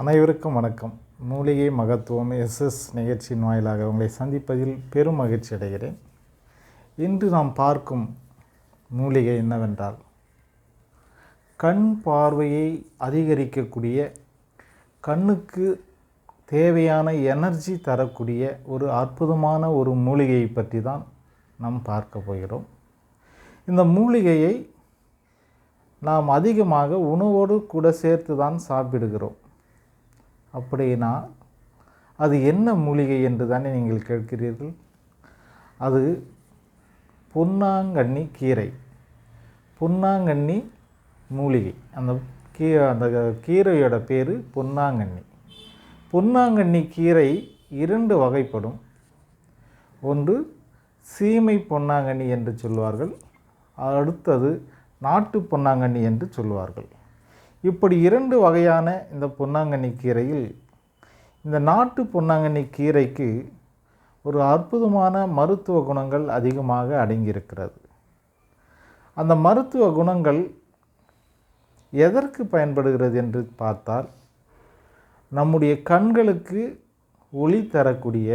அனைவருக்கும் வணக்கம். மூலிகை மகத்துவம் எஸ்எஸ் நிகழ்ச்சியின் வாயிலாக உங்களை சந்திப்பதில் பெரும் மகிழ்ச்சி அடைகிறேன். இன்று நாம் பார்க்கும் மூலிகை என்னவென்றால் கண் பார்வையை அதிகரிக்கக்கூடிய கண்ணுக்கு தேவையான எனர்ஜி தரக்கூடிய ஒரு அற்புதமான ஒரு மூலிகையை பற்றி தான் நாம் பார்க்க போகிறோம். இந்த மூலிகையை நாம் அதிகமாக உணவோடு கூட சேர்த்து தான் சாப்பிடுகிறோம். அப்படின்னா அது என்ன மூலிகை என்று தானே நீங்கள் கேட்கிறீர்கள்? அது பொன்னாங்கண்ணி கீரை. பொன்னாங்கண்ணி மூலிகை. அந்த கீ அந்த கீரையோட பேர் பொன்னாங்கண்ணி. பொன்னாங்கண்ணி கீரை இரண்டு வகைப்படும். ஒன்று சீமை பொன்னாங்கண்ணி என்று சொல்வார்கள். அடுத்தது நாட்டு பொன்னாங்கண்ணி என்று சொல்வார்கள். இப்படி இரண்டு வகையான இந்த பொன்னாங்கண்ணி கீரையில் இந்த நாட்டு பொன்னாங்கண்ணி கீரைக்கு ஒரு அற்புதமான மருத்துவ குணங்கள் அதிகமாக அடங்கியிருக்கிறது. அந்த மருத்துவ குணங்கள் எதற்கு பயன்படுகிறது என்று பார்த்தால் நம்முடைய கண்களுக்கு ஒளி தரக்கூடிய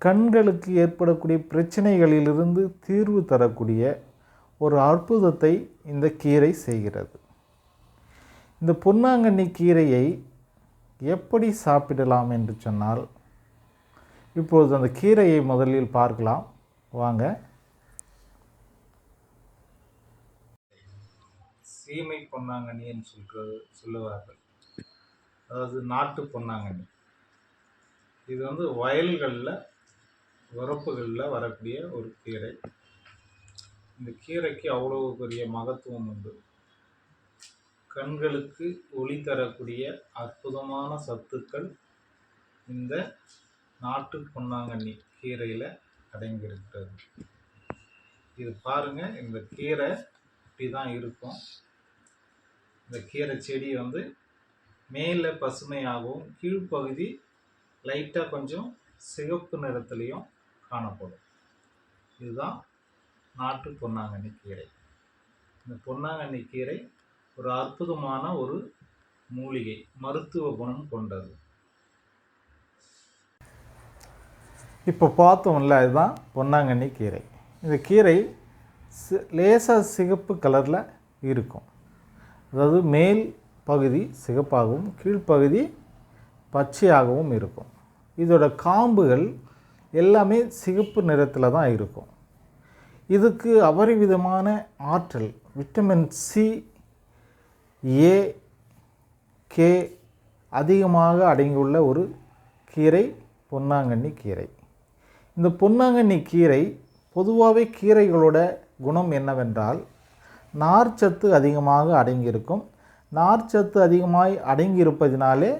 கண்களுக்கு ஏற்படக்கூடிய பிரச்சனைகளிலிருந்து தீர்வு தரக்கூடிய ஒரு அற்புதத்தை இந்த கீரை செய்கிறது. இந்த பொன்னாங்கண்ணி கீரையை எப்படி சாப்பிடலாம் என்று சொன்னால் இப்பொழுது அந்த கீரையை முதலில் பார்க்கலாம். வாங்க. சீமை பொன்னாங்கண்ணி என்று சொல்கிறது சொல்லுவார்கள். அதாவது நாட்டு பொன்னாங்கண்ணி. இது வந்து வயல்களில் வரப்புகளில் வரக்கூடிய ஒரு கீரை. இந்த கீரைக்கு அவ்வளோ பெரிய மகத்துவம் உண்டு. கண்களுக்கு ஒளி தரக்கூடிய அற்புதமான சத்துக்கள் இந்த நாட்டு பொன்னாங்கண்ணி கீரையில் அடங்கியிருக்கிறது. இது பாருங்கள் இந்த கீரை இப்படி தான் இருக்கும். இந்த கீரை செடி வந்து மேலே பசுமையாகவும் கீழ்ப்பகுதி லைட்டாக கொஞ்சம் சிகப்பு நிறத்துலேயும் காணப்படும். இதுதான் நாட்டு பொன்னாங்கண்ணி கீரை. இந்த பொன்னாங்கண்ணி கீரை ஒரு அற்புதமான ஒரு மூலிகை மருத்துவ குணம் கொண்டது. இப்போ பார்த்தோம்ல இதுதான் பொன்னாங்கண்ணி கீரை. இந்த கீரை லேசாக சிகப்பு கலரில் இருக்கும். அதாவது மேல் பகுதி சிகப்பாகவும் கீழ்ப்பகுதி பச்சையாகவும் இருக்கும். இதோட காம்புகள் எல்லாமே சிகப்பு நிறத்தில் தான் இருக்கும். இதுக்கு அபரிவிதமான ஆற்றல் விட்டமின் சி ஏ கே அதிகமாக அடங்கியுள்ள ஒரு கீரை பொன்னாங்கண்ணி கீரை. இந்த பொன்னாங்கண்ணி கீரை பொதுவாகவே கீரைகளோட குணம் என்னவென்றால் நார்ச்சத்து அதிகமாக அடங்கியிருக்கும். நார்ச்சத்து அதிகமாய் அடங்கியிருப்பதினாலே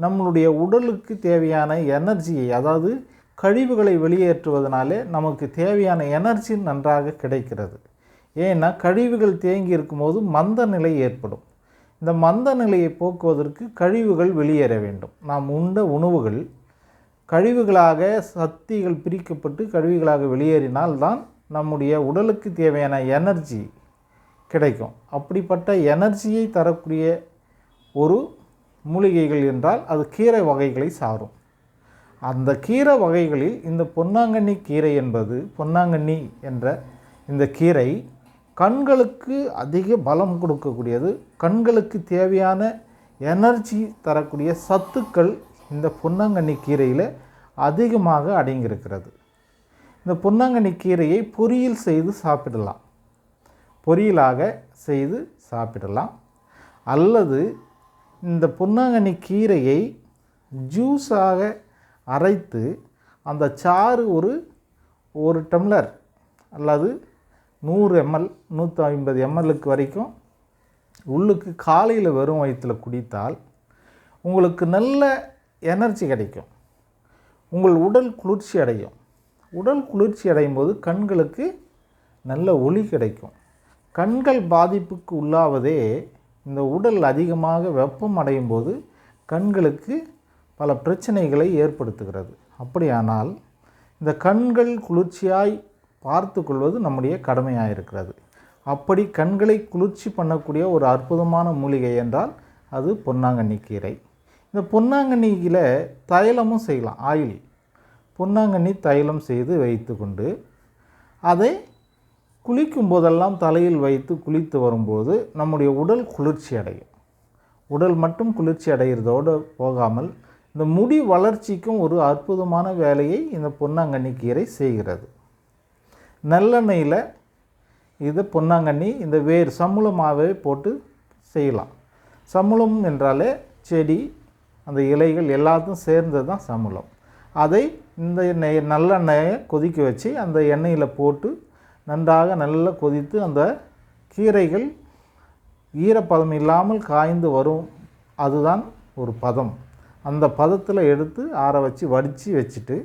நம்மளுடைய உடலுக்கு தேவையான எனர்ஜியை அதாவது கழிவுகளை வெளியேற்றுவதனாலே நமக்கு தேவையான எனர்ஜி நன்றாக கிடைக்கிறது. ஏன்னா கழிவுகள் தேங்கி இருக்கும்போது மந்த நிலை ஏற்படும். இந்த மந்த நிலையை போக்குவதற்கு கழிவுகள் வெளியேற வேண்டும். நாம் உண்ட உணவுகள் கழிவுகளாக சக்திகள் பிரிக்கப்பட்டு கழிவுகளாக வெளியேறினால் தான் நம்முடைய உடலுக்கு தேவையான எனர்ஜி கிடைக்கும். அப்படிப்பட்ட எனர்ஜியை தரக்கூடிய ஒரு மூலிகைகள் என்றால் அது கீரை வகைகளை சாரும். அந்த கீரை வகைகளில் இந்த பொன்னாங்கண்ணி கீரை என்பது பொன்னாங்கண்ணி என்ற இந்த கீரை கண்களுக்கு அதிக பலம் கொடுக்கக்கூடியது. கண்களுக்கு தேவையான எனர்ஜி தரக்கூடிய சத்துக்கள் இந்த பொன்னங்கண்ணி கீரையில் அதிகமாக அடங்கியிருக்கிறது. இந்த பொன்னங்கண்ணி கீரையை பொரியல் செய்து சாப்பிடலாம். பொரியலாக செய்து சாப்பிடலாம். அல்லது இந்த பொன்னாங்கண்ணி கீரையை ஜூஸாக அரைத்து அந்த சாறு ஒரு ஒரு டம்ளர் அல்லது நூறு எம்எல் நூற்றி ஐம்பது எம்எல்லுக்கு வரைக்கும் உள்ளுக்கு காலையில் வெறும் வயிற்றில் குடித்தால் உங்களுக்கு நல்ல எனர்ஜி கிடைக்கும். உங்கள் உடல் குளிர்ச்சி அடையும். உடல் குளிர்ச்சி அடையும் போது கண்களுக்கு நல்ல ஒளி கிடைக்கும். கண்கள் பாதிப்புக்கு உள்ளாவதே இந்த உடல் அதிகமாக வெப்பம் அடையும் போது கண்களுக்கு பல பிரச்சனைகளை ஏற்படுத்துகிறது. அப்படியானால் இந்த கண்கள் குளிர்ச்சியாய் பார்த்து கொள்வது நம்முடைய கடமையாக இருக்கிறது அப்படி கண்களை குளிர்ச்சி பண்ணக்கூடிய ஒரு அற்புதமான மூலிகை என்றால் அது பொன்னாங்கண்ணி கீரை. இந்த பொன்னாங்கண்ணியில் தைலமும் செய்யலாம் ஆயில். பொன்னாங்கண்ணி தைலம் செய்து வைத்து கொண்டு அதை குளிக்கும் போதெல்லாம் தலையில் வைத்து குளித்து வரும்போது நம்முடைய உடல் குளிர்ச்சி அடையும். உடல் மட்டும் குளிர்ச்சி அடைகிறதோடு போகாமல் இந்த முடி வளர்ச்சிக்கும் ஒரு அற்புதமான வேலையை இந்த பொன்னாங்கண்ணி கீரை செய்கிறது. நல்லெண்ணெயில் இது பொன்னாங்கண்ணி இந்த வேர் சம்பளமாகவே போட்டு செய்யலாம். சம்முளம் என்றாலே செடி அந்த இலைகள் எல்லாத்தையும் சேர்ந்தது தான் சம்முளம். அதை இந்த நெய் நல்லெண்ணெயை கொதிக்க வச்சு அந்த எண்ணெயில் போட்டு நன்றாக நல்லா கொதித்து அந்த கீரைகள் ஈரப்பதம் இல்லாமல் காய்ந்து வரும். அதுதான் ஒரு பதம். அந்த பதத்தில் எடுத்து ஆற வச்சு வடித்து வச்சுட்டு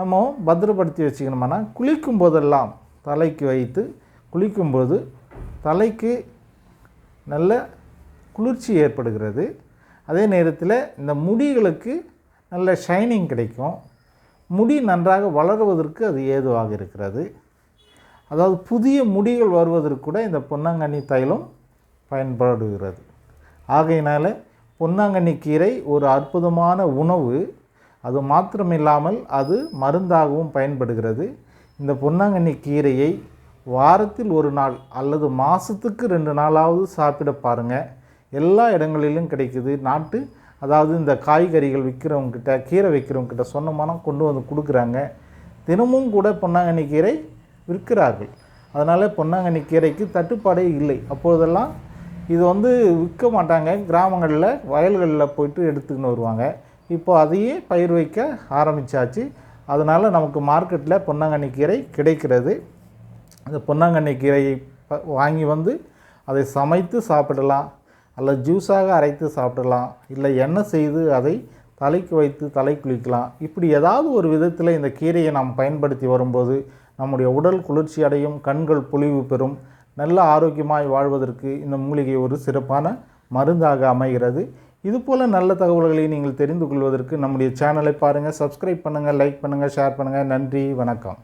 நம்ம பத்திரப்படுத்தி வச்சுக்கணுமானா குளிக்கும் போதெல்லாம் தலைக்கு வைத்து குளிக்கும்போது தலைக்கு நல்ல குளிர்ச்சி ஏற்படுகிறது. அதே நேரத்தில் இந்த முடிகளுக்கு நல்ல ஷைனிங் கிடைக்கும். முடி நன்றாக வளருவதற்கு அது ஏதுவாக இருக்கிறது. அதாவது புதிய முடிகள் வருவதற்கு கூட இந்த பொன்னாங்கண்ணி தைலம் பயன்படுகிறது. ஆகையினால் பொன்னாங்கண்ணி கீரை ஒரு அற்புதமான உணவு. அது மாத்திரமில்லாமல் அது மருந்தாகவும் பயன்படுகிறது. இந்த பொன்னாங்கண்ணி கீரையை வாரத்தில் ஒரு நாள் அல்லது மாதத்துக்கு ரெண்டு நாளாவது சாப்பிட பாருங்கள் எல்லா இடங்களிலும் கிடைக்குது. நாட்டு அதாவது இந்த காய்கறிகள் விற்கிறவங்கக்கிட்ட கீரை விற்கிறவங்கக்கிட்ட சொன்னமான கொண்டு வந்து கொடுக்குறாங்க. தினமும் கூட பொன்னாங்கண்ணி கீரை விற்கிறார்கள். அதனால் பொன்னாங்கண்ணி கீரைக்கு தட்டுப்பாடே இல்லை. அப்பொழுதெல்லாம் இது வந்து விற்க மாட்டாங்க. கிராமங்களில் வயல்களில் போயிட்டு எடுத்துக்கின்னு வருவாங்க. இப்போ அதையே பயிர் வைக்க ஆரம்பித்தாச்சு அதனால் நமக்கு மார்க்கெட்டில் பொன்னாங்கண்ணி கீரை கிடைக்கிறது. அந்த பொன்னாங்கண்ணி கீரையை ப- வாங்கி வந்து அதை சமைத்து சாப்பிடலாம். அல்லது ஜூஸாக அரைத்து சாப்பிடலாம். இல்லை எண்ணெய் செய்து அதை தலைக்கு வைத்து தலை குளிக்கலாம். இப்படி ஏதாவது ஒரு விதத்தில் இந்த கீரையை நாம் பயன்படுத்தி வரும்போது நம்முடைய உடல் குளிர்ச்சி அடையும் கண்கள் பொலிவு பெறும் நல்ல ஆரோக்கியமாய் வாழ்வதற்கு இந்த மூலிகை ஒரு சிறப்பான மருந்தாக அமைகிறது. இதுபோல் நல்ல தகவல்களை நீங்கள் தெரிந்து கொள்வதற்கு நம்முடைய சேனலை பாருங்கள் சப்ஸ்கிரைப் பண்ணுங்கள் லைக் பண்ணுங்கள் ஷேர் பண்ணுங்கள் நன்றி வணக்கம்.